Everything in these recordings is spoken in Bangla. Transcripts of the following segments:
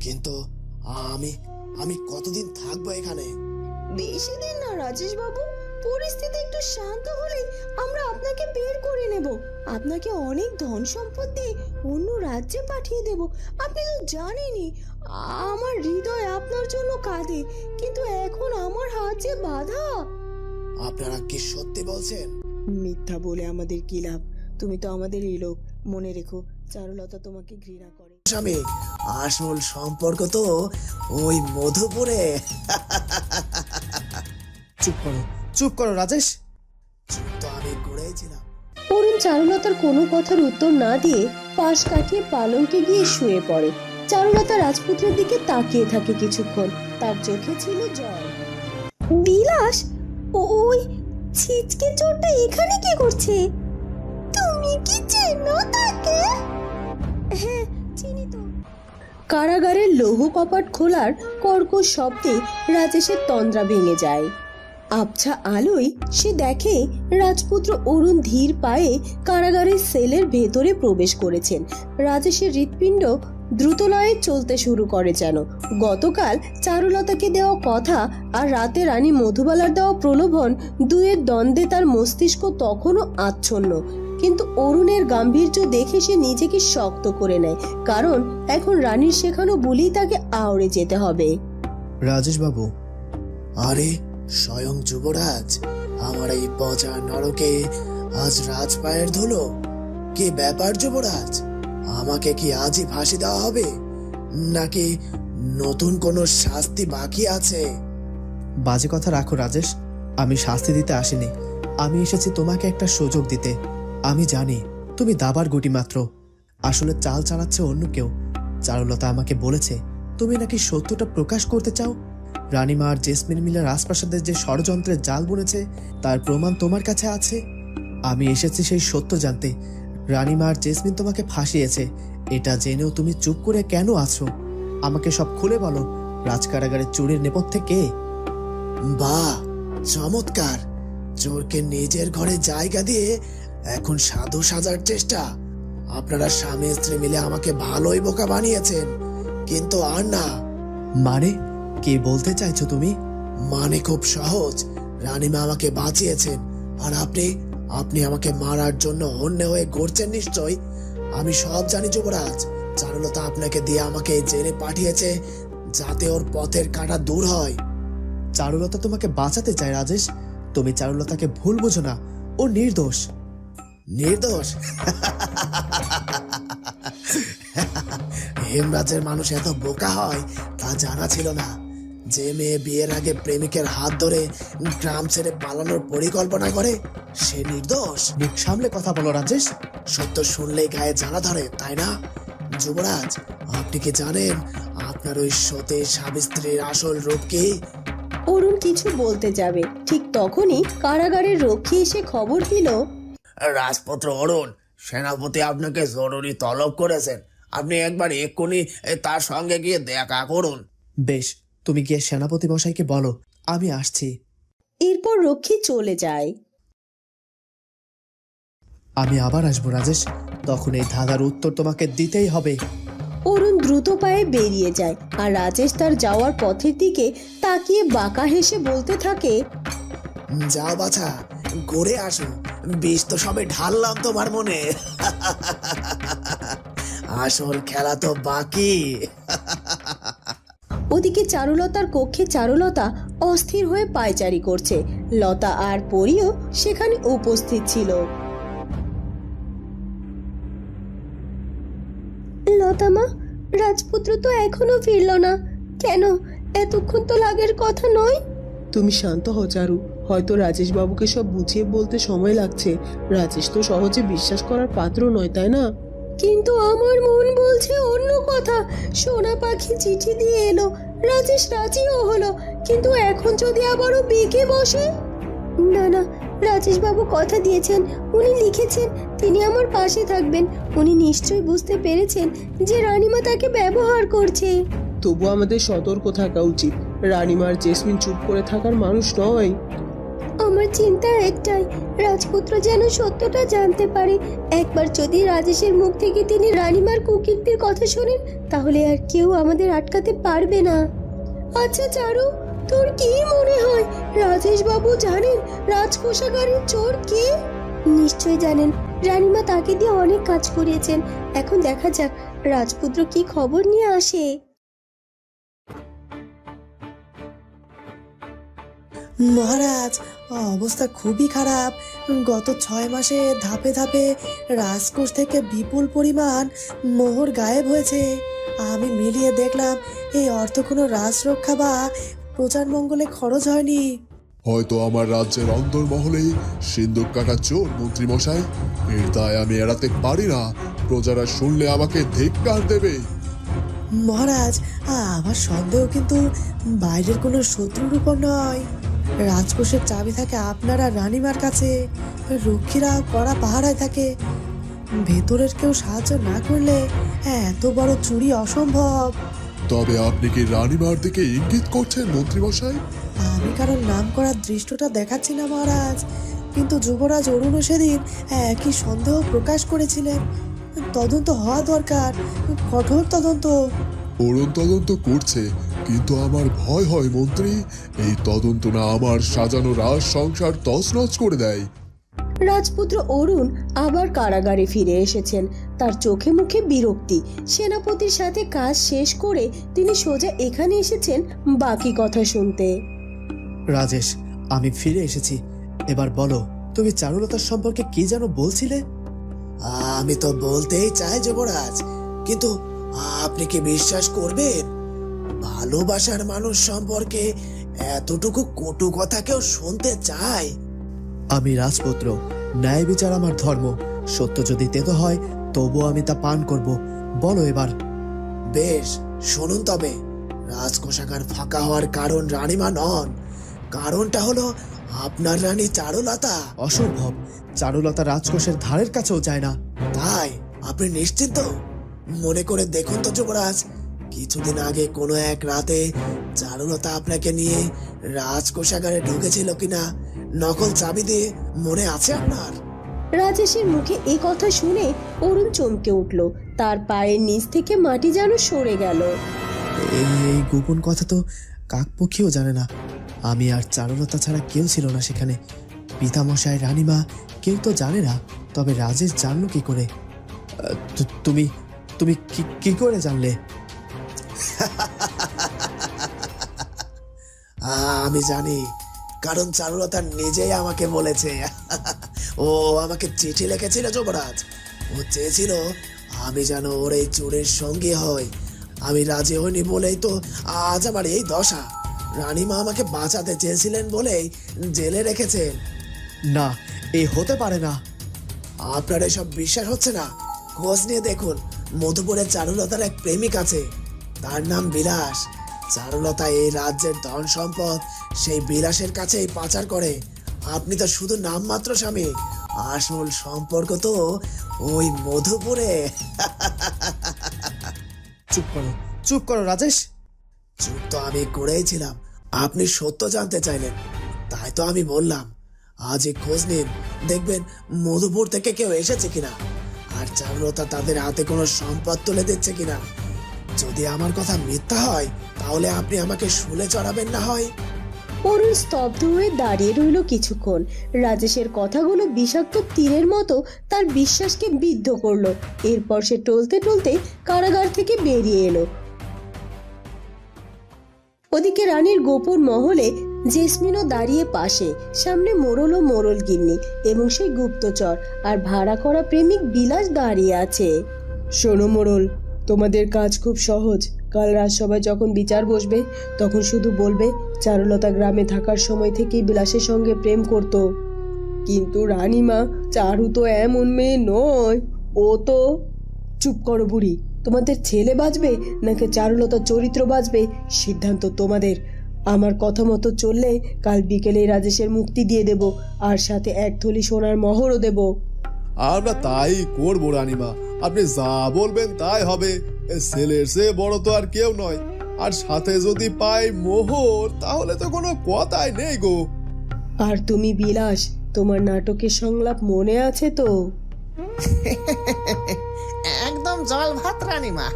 কিন্তু আমি আমি কতদিন থাকব এখানে? বেশি দিন না রাজেশ বাবু পরিস্থিতি একটু শান্ত হলে আমরা আপনাকে বের করে নেব। আপনাকে অনেক ধন সম্পদ দিয়ে অন্য রাজ্যে পাঠিয়ে দেব। আপনি তো জানেনই আমার হৃদয় আপনার জন্য কাঁদে কিন্তু এখন আমার হাত যে বাধা। আপনারা কি সত্যি বলছেন? মিথ্যা বলে আমাদের কি লাভ? তুমি তো আমাদেরই লোক মনে রেখো। চারুলতা তোমাকে ঘৃণা করে। স্বামী আসল সম্পর্ক তো ওই মধুপুরে। চুপ করো চুপ করো রাজেশ। চুপ তো আমি করেছিলাম। অরুণ চারুলতার কোনো কথার উত্তর না দিয়ে পাশ কাটিয়ে পালঙ্কে গিয়ে শুয়ে পড়ে। চারুলতা রাজপুত্রের দিকে তাকিয়ে থাকে কিছুক্ষণ। তার চোখে ছিল জল। বিলাস ওই ছিচকে চোরটা এখানে কি করছে? তুমি কি চেনো তাকে? কারাগারের লৌহ কপাট খোলার কর্কশ শব্দে রাজেশের তন্দ্রা ভেঙে যায়। আবছা আলোয় সে দেখে রাজপুত্র অরুণ ধীর পায়ে কারাগারের সেলের ভেতরে প্রবেশ করেছেন। রাজেশের হৃৎপিণ্ড দ্রুতলয়ে চলতে শুরু করে যেন। গতকাল চারুলতাকে দেওয়া কথা আর রাতে রানী মধুবালার দেওয়া প্রলোভন দুয়ের দ্বন্দ্বে তার মস্তিষ্ক তখনও আচ্ছন্ন। কিন্তু অরুণের গাম্ভীর্য দেখে সে নিজেকে শক্ত করে নেয় কারণ এখন রানীর শেখানো বলেই তাকে আওড়ে যেতে হবে। রাজেশ বাবু আরে স্বয়ং যুবরাজ আমার এই পচা নরকে আজ রাজপায়ের ধুলো। কি ব্যাপার যুবরাজ আমাকে কি আজই ফাঁসি দেওয়া হবে? নাকি নতুন কোনো শাস্তি বাকি আছে? বাজে কথা রাখো রাজেশ আমি শাস্তি দিতে আসিনি। আমি এসেছি তোমাকে একটা সুযোগ দিতে। আমি জানি তুমি দাবার গুটি মাত্র। আসলে চাল চালাচ্ছে অন্য কেউ। চারুলতা আমাকে বলেছে, তুমি নাকি সত্যটা প্রকাশ করতে চাও? রানীমা আর জেসমিন মিলে রাজপ্রাসাদের যে ষড়যন্ত্রের জাল বুনেছে, তার প্রমাণ তোমার কাছে আছে? আমি এসেছি সেই সত্য জানতে। রানীমা আর জেসমিন তোমাকে ফাঁসিয়েছে। এটা জেনেও তুমি চুপ করে কেন আছো? আমাকে সব খুলে বলো রাজকারাগারের চুরির নেপথ্যে কে? বাহ, চমৎকার! চোরকে নিজের ঘরে জায়গা দিয়ে এখন সাধু সাজার চেষ্টা। আপনারা স্বামী স্ত্রী মিলে আমাকে ভালোই বোকা বানিয়েছেন। কিন্তু আর না। মানে? কে বলতে চাইছো তুমি? মানে খুব সহজ। রানীমা আমাকে বাঁচিয়েছেন। আর আপনি? আপনি আমাকে মারার জন্য অন্য হয়ে ঘুরছেন নিশ্চয়। আমি সব জানি যুবরাজ। চারুলতা আপনাকে দিয়ে আমাকে জেলে পাঠিয়েছে যাতে ওর পথের কাঁটা দূর হয়। চারুলতা তোমাকে বাঁচাতে চায় রাজেশ। তুমি চারুলতাকে ভুল বোঝো না। ও নির্দোষ। নির্দোষ। হেমরাজের মানুষ এত বোকা হয় তা জানা ছিল না। যে মেয়ে বিয়ের আগে প্রেমিকের হাত ধরে গ্রাম ছেড়ে পালানোর পরিকল্পনা করে সে নির্দোষ। মুখ সামলে কথা বলো রাজেশ। সত্য শুনলেই গায়ে জানা ধরে তাই না? যুবরাজ আপনি কি জানেন আপনার ওই সতী স্বামী স্ত্রীর আসল রূপ কি? অরুণ কিছু বলতে যাবে। ঠিক তখনই কারাগারের রক্ষী এসে খবর দিল রাজপুত্র অরুণ সেনাপতি আপনাকে জরুরি তলব করেছেন। আপনি একবার এক্ষুনি তার সঙ্গে গিয়ে দেখা করুন। বেশ তুমি গিয়ে সেনাপতি মশাইকে বলো আমি আসছি। এরপর রক্ষী চলে যায়। আমি আবার আসব রাজেশ। তখন এই ধাঁধার উত্তর তোমাকে দিতেই হবে। অরুণ দ্রুত পায়ে বেরিয়ে যায় আর রাজেশ তার যাওয়ার পথের দিকে তাকিয়ে বাঁকা হেসে বলতে থাকে যাও বাছা ঘুরে আসো। বিষ তো সবে ঢাললাম তোমার মনে। আসল খেলা তো বাকি। ওদিকে চারুলতার কক্ষে চারুলতা অস্থির হয়ে পায়চারি করছে। লতা আর পরিও সেখানে উপস্থিত ছিল। লতা মা রাজপুত্র তো এখনও ফিরল না। কেন? এতক্ষণ তো লাগের কথা নয়। তুমি শান্ত হও চারু। হয়তো রাজেশ বাবুকে সব বুঝিয়ে বলতে সময় লাগছে। রাজেশ তো সহজে বিশ্বাস করার পাত্র নয় তাই না? কিন্তু আমার মন বলছে অন্য কথা। সোনা পাখি চিঠি দিয়ে এলো। রাজেশ রাজিও হলো। কিন্তু এখন যদি আবারও বেঁকে বসে? না না রাজেশ বাবু কথা দিয়েছেন। উনি লিখেছেন তিনি আমার পাশে থাকবেন। উনি নিশ্চয়ই বুঝতে পেরেছেন যে রানীমা তাকে ব্যবহার করছে। তবু আমাদের সতর্ক থাকা উচিত। রানিমার জেসমিন চুপ করে থাকার মানুষ নয়। আমার চিন্তা একটাই, রাজপুত্র যেন সত্যটা জানতে পারে। একবার যদি রাজেশের মুখ থেকে তিনি রানীমার কুকীর্তির কথা শোনেন, তাহলে আর কেউ আমাদের আটকাতে পারবে না। আচ্ছা চারু, তোর কি মনে হয়? রাজেশ বাবু জানেন রাজকোষাগারের চোর কে? নিশ্চয় জানেন। রানীমা তাকে দিয়ে অনেক কাজ করিয়েছেন। এখন দেখা যাক রাজপুত্র কি খবর নিয়ে আসে। মহারাজ অবস্থা খুবই খারাপ। গত ছয় মাসে ধাপে ধাপে রাজকোষ থেকে বিপুল পরিমাণ মোহর গায়েব হয়েছে। আমি মিলিয়ে দেখলাম এই অর্থ কোনো রাজরক্ষা বা প্রচার মঙ্গলে খরচ হয়নি। হয়তো আমার রাজ্যের অন্দরমহলেই সিন্দুক কাটা চোর মন্ত্রী মশাই এর দায় আমি এড়াতে পারি না। প্রজারা শুনলে আমাকে ধিক্কার দেবে। মহারাজ আমার সন্দেহ কিন্তু বাইরের কোনো শত্রুর উপর নয়। রাজকোষের চাবি থাকে আপনারা রানিমার কাছে। রক্ষীরা কড়া পাহারায় থাকে। ভেতরের কেউ সাহায্য না করলে এত বড় চুরি অসম্ভব। তবে আপনি কি রানীমার দিকে ইঙ্গিত করছেন মন্ত্রী মশাই আমি কারণ নাম করার দৃষ্টটা দেখাচ্ছি না মহারাজ। কিন্তু যুবরাজ অরুণও সেদিন একই সন্দেহ প্রকাশ করেছিলেন। তদন্ত হওয়া দরকার কঠোর তদন্ত। অরুণ তদন্ত করছে কিন্তু আমার ভয় হয় মন্ত্রী। এই তদন্ত না আমার সাজানো রাজ সংসার তছনছ করে দেয়। রাজপুত্র অরুণ আবার কারাগারে ফিরে এসেছেন। তার চোখে মুখে বিরক্তি। সেনাপতির সাথে কাজ শেষ করে তিনি সোজা এখানে এসেছেন বাকি কথা শুনতে। রাজেশ আমি ফিরে এসেছি। এবার বলো তুমি চারুলতার সম্পর্কে কি যেন বলছিলে? আমি তো বলতেই চাই যুবরাজ। কিন্তু আপনি কি বিশ্বাস করবেন? ভালোবাসার মানুষ সম্পর্কে এতটুকু কটু কথা কেউ শুনতে চায়? আমি রাজপুত্র ন্যায় বিচার আমার ধর্ম। সত্য যদি তেতো হয় তবুও আমি তা পান করব। বলো এবার। বেশ শুনুন তবে। রাজকোষাগার ফাঁকা হওয়ার কারণ রানীমা নন। কারণটা হলো আপনার রানী চারুলতা। অসম্ভব। চারুলতা রাজকোষের ধারের কাছেও যায় না। তাই? আপনি নিশ্চিত মনে করে দেখুন তো যুবরাজ কিছুদিন আগে কোনো এক রাতে চারুলতা আপনাকে নিয়ে রাজকোষাগারে ঢুকেছিল কিনা নকল চাবি দিয়ে মনে আছে আপনার? রাজেশের মুখে এই কথা শুনে অরুণ চমকে উঠল। তার পায়ের নিচ থেকে মাটি যেন সরে গেল। এই এই গোপন কথা তো কাকপক্ষীও জানে না। আমি আর চারুলতা ছাড়া কেউ ছিল না সেখানে। পিতামশাই রানীমা কেউ তো জানে না তবে রাজেশ জানলো কি করে? তুমি তুমি কি- কি করে জানলে? আমি জানি। কারণ চারুলতা নিজেই আমাকে বলেছে। ও আমাকে চিঠি লিখেছিল যুবরাজ। ও চেয়েছিল আমি যেন ওর এই চোরের সঙ্গে হই। আমি রাজি হইনি বলেই তো আজ আমার এই দশা। রানীমা আমাকে বাঁচাতে চেয়েছিলেন বলেই জেলে রেখেছেন না এ হতে পারে না। আপনার এসব বিশ্বাস হচ্ছে না? খোঁজ নিয়ে দেখুন মধুপুরে চারুলতার এক প্রেমিক আছে। তার নাম বিলাস। চারুলতা এই রাজ্যের ধন সম্পদ সেই বিলাসের কাছেই পাচার করে। আপনি তো শুধু নামমাত্র স্বামী। আসল সম্পর্ক তো ওই মধুপুরে। চুপ করো চুপ করো রাজেশ। চুপ তো আমি করেই ছিলাম। আপনি সত্য জানতে চাইলেন তাই তো আমি বললাম আজই খোঁজ নিন দেখবেন মধুপুর থেকে কেউ এসেছে কিনা। আর চারুলতা তাদের হাতে কোনো সম্পদ তুলে দিচ্ছে কিনা। যদি আমার কথা মিথ্যা হয়, তাহলে আপনি আমাকে শুলে চড়াবেন না হয়। অরুণ স্তব্ধ হয়ে দাঁড়িয়ে রইল কিছুক্ষণ। রাজেশের কথাগুলো বিষাক্ত তীরের মতো তার বিশ্বাসকে বিদ্ধ করল। এরপর সে টলতে টলতে কারাগার থেকে বেরিয়ে এলো। ওদিকে রানীর গোপন মহলে জেসমিনও দাঁড়িয়ে পাশে, সামনে মোরল ও মোরল গিন্নি এবং সেই গুপ্তচর আর ভাড়া করা প্রেমিক বিলাস দাঁড়িয়ে আছে। শোনো মোড়ল তোমাদের কাজ খুব সহজ। কাল রাজসভায় যখন বিচার বসবে, তখন শুধু বলবে, চারুলতা গ্রামে থাকার সময় থেকেই বিলাসের সঙ্গে প্রেম করত। কিন্তু রানীমা, চারু তো এমন মেয়ে নয়। ও তো চুপ করো বুড়ি। তোমাদের ছেলে বাঁচবে নাকি চারুলতার চরিত্র বাঁচবে সিদ্ধান্ত তোমাদের। আমার কথা মতো চললে কাল বিকেলে রাজেশের মুক্তি দিয়ে দেব, আর সাথে এক থলি সোনার মহরও দেবো। আমরা তাই করব রানিমা। আপনি যা বলবেন তাই হবে। ছেলের সে বড় তো আর কেউ নয়। আর সাথে যদি পাই মোহর তাহলে তো কোনো কথাই নেই গো। আর তুমি বিলাস তোমার নাটকের সংলাপ মনে আছে তো? একদম জল ভাত রানীমা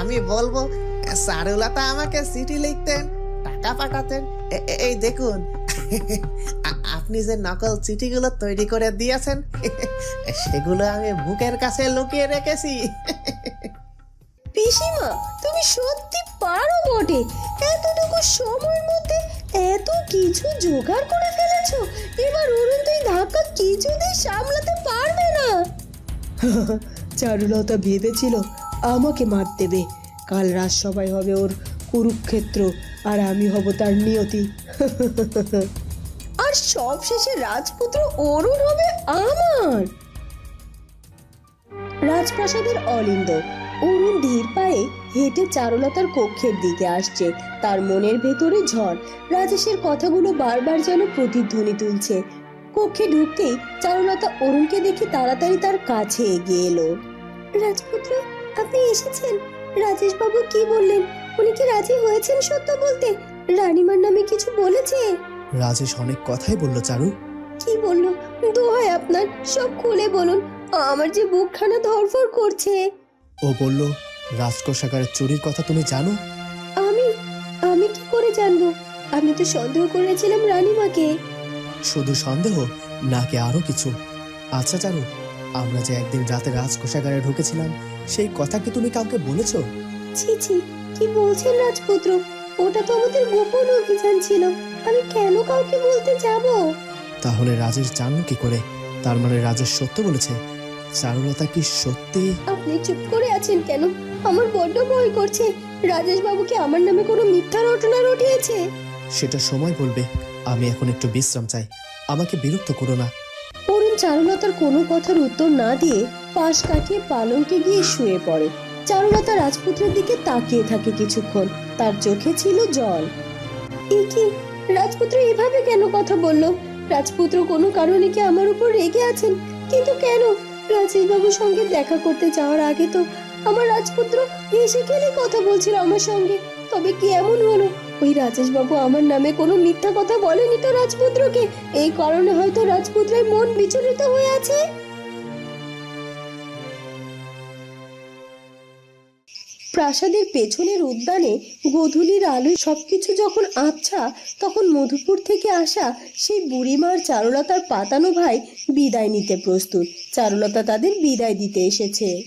আমি বলব চারুলতা আমাকে চিঠি লিখতেন টাকা পাঠাতেন। এই দেখুন আপনি যে নকল চিঠিগুলো তৈরি করে দিয়েছেন সেগুলো আমি বুকের কাছে লুকিয়ে রেখেছি। পিসিমা তুমি সত্যি পারো বটে। এতটুকু সময়ের মধ্যে এত কিছু জোগাড় করে ফেলেছো এবার অরুণ তুই ধাক্কা কিছুতেই সামলাতে পারবে না। চারুলতা ভেবেছিল আমাকে মার দেবে কাল রাত সবাই হবে ওর কুরুক্ষেত্র। আর আমি হব তার নিয়তি। আর সব শেষে রাজপুত্র অরুণ হবে আমার। রাজপ্রাসাদের অলিন্দ, অরুণ ধীর পায়ে হেঁটে চারুলতার কক্ষের দিকে আসছে। তার মনের ভেতরে ঝড়, রাজেশের কথাগুলো বারবার যেন প্রতিধ্বনি তুলছে। কক্ষে ঢুকতেই চারুলতা অরুণকে দেখে তাড়াতাড়ি তার কাছে এগিয়ে এলো। রাজপুত্র, আপনি এসেছেন। রাজেশ বাবু কি বললেন? উনি কি রাজি হয়েছেন সত্য বলতে? রানীমার নামে কিছু বলেছে? রাজেশ অনেক কথাই বলল চারু। কি বলল? দোহাই আপনার সব খুলে বলুন। আমার যে বুকখানা ধরফর করছে। ও বলল রাজকোষাগারের চুরির কথা তুমি জানো? আমি আমি কি করে জানব? আমি তো সন্দেহ করেছিলাম রানীমাকে। শুধু সন্দেহ নাকি আরও কিছু? আচ্ছা চারু আমরা যে একদিন রাতে রাজকোষাগারে ঢুকেছিলাম সেই কথা কি তুমি কাউকে বলেছ? ছি ছি কি বলছেন রাজপুত্র? ওটা তো আমাদের গোপন অভিযান ছিল। আমি কেন কাউকে বলতে যাব? তাহলে রাজেশ জানলো কি করে? তার মানে রাজেশ সত্য বলেছে। চারুলতা কি সত্যি? আপনি চুপ করে আছেন কেন? আমার বড্ড ভয় করছে। রাজেশ বাবু কি আমার নামে কোনো মিথ্যা রটনা রটিয়েছে? সেটা সময় বলবে। আমি এখন একটু বিশ্রাম চাই। আমাকে বিরক্ত করো না। অরুণ চারুলতার কোনো কথার উত্তর না দিয়ে পাশ কাটিয়ে পালঙ্কে গিয়ে শুয়ে পড়ে। চারুলতা রাজপুত্রের দিকে তাকিয়ে থাকে কিছুক্ষণ। তার চোখে ছিল জল। কি? রাজপুত্র এভাবে কেন কথা বলল? রাজপুত্র কোনো কারণে কি আমার উপর রেগে আছেন? কিন্তু কেন? রাজেশবাবুর সঙ্গে দেখা করতে যাওয়ার আগে তো আমার রাজপুত্র হেসে খেলে কথা বলছিল আমার সঙ্গে। তবে কি এমন হলো? ওই রাজেশবাবু আমার নামে কোনো মিথ্যা কথা বলেনি তো রাজপুত্রকে? এই কারণে হয়তো রাজপুত্রের মন বিচলিত হয়ে আছে? প্রাসাদের পেছনের উদ্যানে গোধূলির আলোয় সবকিছু যখন আবছা, তখন মধুপুর থেকে আসা সেই বুড়িমার চারুলতার পাতানো ভাই বিদায় নিতে প্রস্তুত। চারুলতা তাদের বিদায় দিতে এসেছে।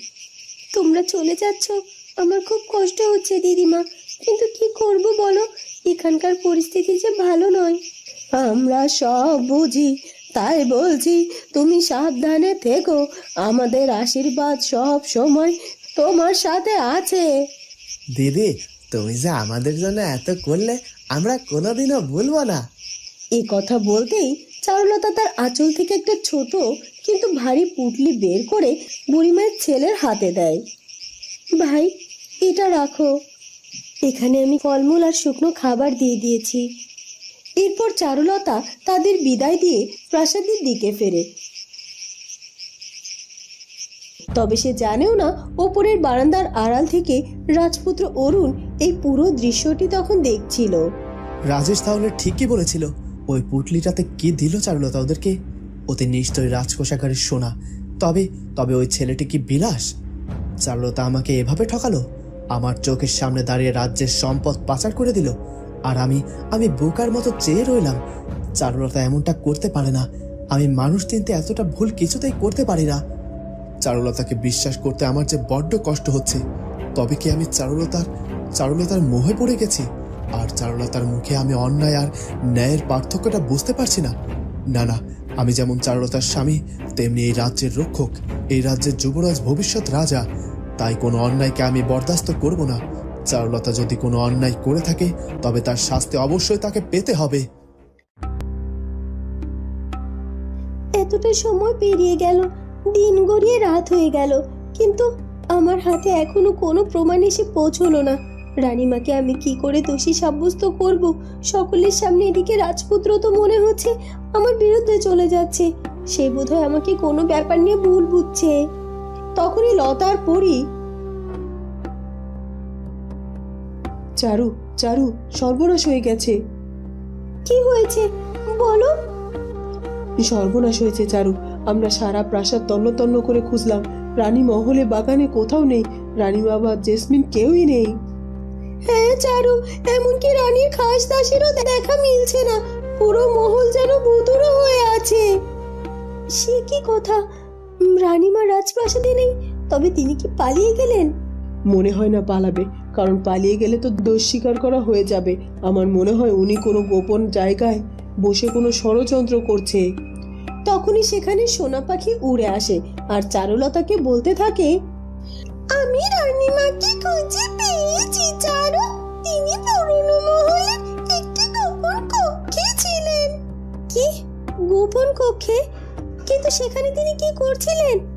তোমরা চলে যাচ্ছ? আমার খুব কষ্ট হচ্ছে, দিদিমা। কিন্তু কি করব বলো? এখানকার পরিস্থিতি যে ভালো নয়। আমরা সব বুঝি, তাই বলছি, তুমি সাবধানে থেকো। আমাদের আশীর্বাদ সব সময় তোমার সাথে আছে। দিদি তুমি যে আমাদের জন্য এত করলে আমরা কোনোদিনও ভুলবো না। এই কথা বলতেই চারুলতা তার আঁচল থেকে একটা ছোট কিন্তু ভারী পুটলি বের করে বুড়িমায়ের ছেলের হাতে দেয়। ভাই এটা রাখো। এখানে আমি ফলমূল আর শুকনো খাবার দিয়ে দিয়েছি। এরপর চারুলতা তাদের বিদায় দিয়ে প্রাসাদের দিকে ফেরে। তবে সে জানেও না ওপরের বারান্দার আড়াল থেকে রাজপুত্র অরুণ এই পুরো দৃশ্যটি তখন দেখছিল। রাজেশ তাহলে ঠিকই বলেছিল, ওই পুটলিটাতে কি দিল চারুলতা ওদেরকে? ওতে নিশ্চয়ই রাজকোষাগারের সোনা। তবে তবে ওই ছেলেটি কি বিলাস? চারুলতা আমাকে এভাবে ঠকালো? আমার চোখের সামনে দাঁড়িয়ে রাজ্যের সম্পদ পাচার করে দিল? আর আমি আমি বোকার মতো চেয়ে রইলাম। চারুলতা এমনটা করতে পারে না। আমি মানুষ চিনতে এতটা ভুল কিছুতেই করতে পারি না। চারুলতাকে বিশ্বাস করতে আমার যে বড্ড কষ্ট হচ্ছে, তবে কি আমি চারুলতার চারুলতার মোহে পড়ে গেছি? আর চারুলতার মুখে আমি অন্যায় আর ন্যায়ের পার্থক্যটা বুঝতে পারছি না। না না, আমি যেমন চারুলতার স্বামী, তেমনি এই রাজ্যের রক্ষক, এই রাজ্যের যুবরাজ ভবিষ্যৎ রাজা। তাই কোনো অন্যায়কে আমি বরদাস্ত করব না। চারুলতা যদি কোনো অন্যায় করে থাকে, তবে তার শাস্তি অবশ্যই তাকে পেতে হবে। এতটা সময় পেরিয়ে গেল দিন গড়িয়ে রাত হয়ে গেল কিন্তু আমার হাতে এখনও কোনো প্রমাণ এসে পৌঁছলো না। রানীমাকে আমি কি করে দোষী সাব্যস্ত করব? সকলের সামনে এদিকে রাজপুত্র তো মনে হচ্ছে আমার বিরুদ্ধে চলে যাচ্ছে। সে বোধহয় আমাকে কোনো ব্যাপার নিয়ে ভুল বুঝছে। তখনই লতার পরি চারু চারু সর্বনাশ হয়ে গেছে। কি হয়েছে? বলো। সর্বনাশ হয়েছে চারু। আমরা সারা প্রাসাদ তন্ন তন্ন করে খুঁজলাম। রানী মহলে বাগানে কোথাও নেই। রানী বাবা জেসমিন কেউই নেই। হ্যাঁ চারু এমনকি রানীর খাস দাসেরও দেখা মিলছে না। পুরো মহল যেন ভুতুড়ো হয়ে আছে। সে কি কথা? রানীমা রাজপ্রাসাদে নেই তবে তিনি কি পালিয়ে গেলেন? মনে হয় না পালাবে কারণ পালিয়ে গেলে তো দোষ স্বীকার করা হয়ে যাবে। আমার মনে হয় উনি কোনো গোপন জায়গায় বসে কোনো ষড়যন্ত্র করছে। তখনই সেখানে সোনা পাখি উড়ে আসে আর চারুলতাকে বলতে থাকে আমি রানী রানীমাকে খুঁজে পেয়েছি চারু। তিনি পুরনো মহলের একটি গোপন কক্ষে ছিলেন। কি? গোপন কক্ষে? কিন্তু সেখানে তিনি কি করছিলেন?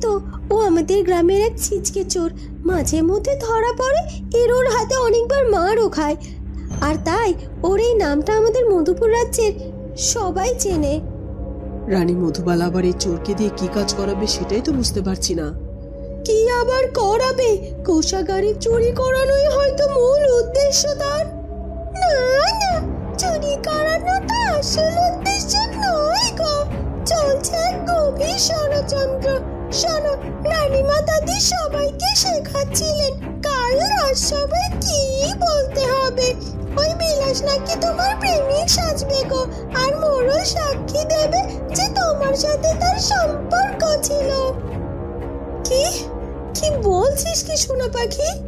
তো ও আমাদের গ্রামের এক ছিচকে চোর। মাঝে মধ্যে ধরা পড়ে এর ওর হাতে অনেকবার মারও খায়। আর তাই ওর এই নামটা আমাদের মধুপুর রাজ্যের সবাই চেনে। রানী মধুবালা আবার এই চোরকে দিয়ে কি কাজ করাবে সেটাই তো বুঝতে পারছি না। কি আবার করাবে? কোষাগারে চুরি করানোই হয়তো মূল উদ্দেশ্য তার। না না চুরি করানোটা আসল উদ্দেশ্য নয় গো। চলছে এক গভীর ষড়যন্ত্র। শোনো রানীমা দাদি সবাইকে শেখাচ্ছিলেন। কাল রসবে কি বলতে হবে? ওই বিলাস নাকি তোমার প্রেমিক সাজবে গো, আর মোরও সাক্ষী দেবে যে তোমার সাথে তার সম্পর্ক ছিল। কি? কি বলছিস কি শোনো পাখি?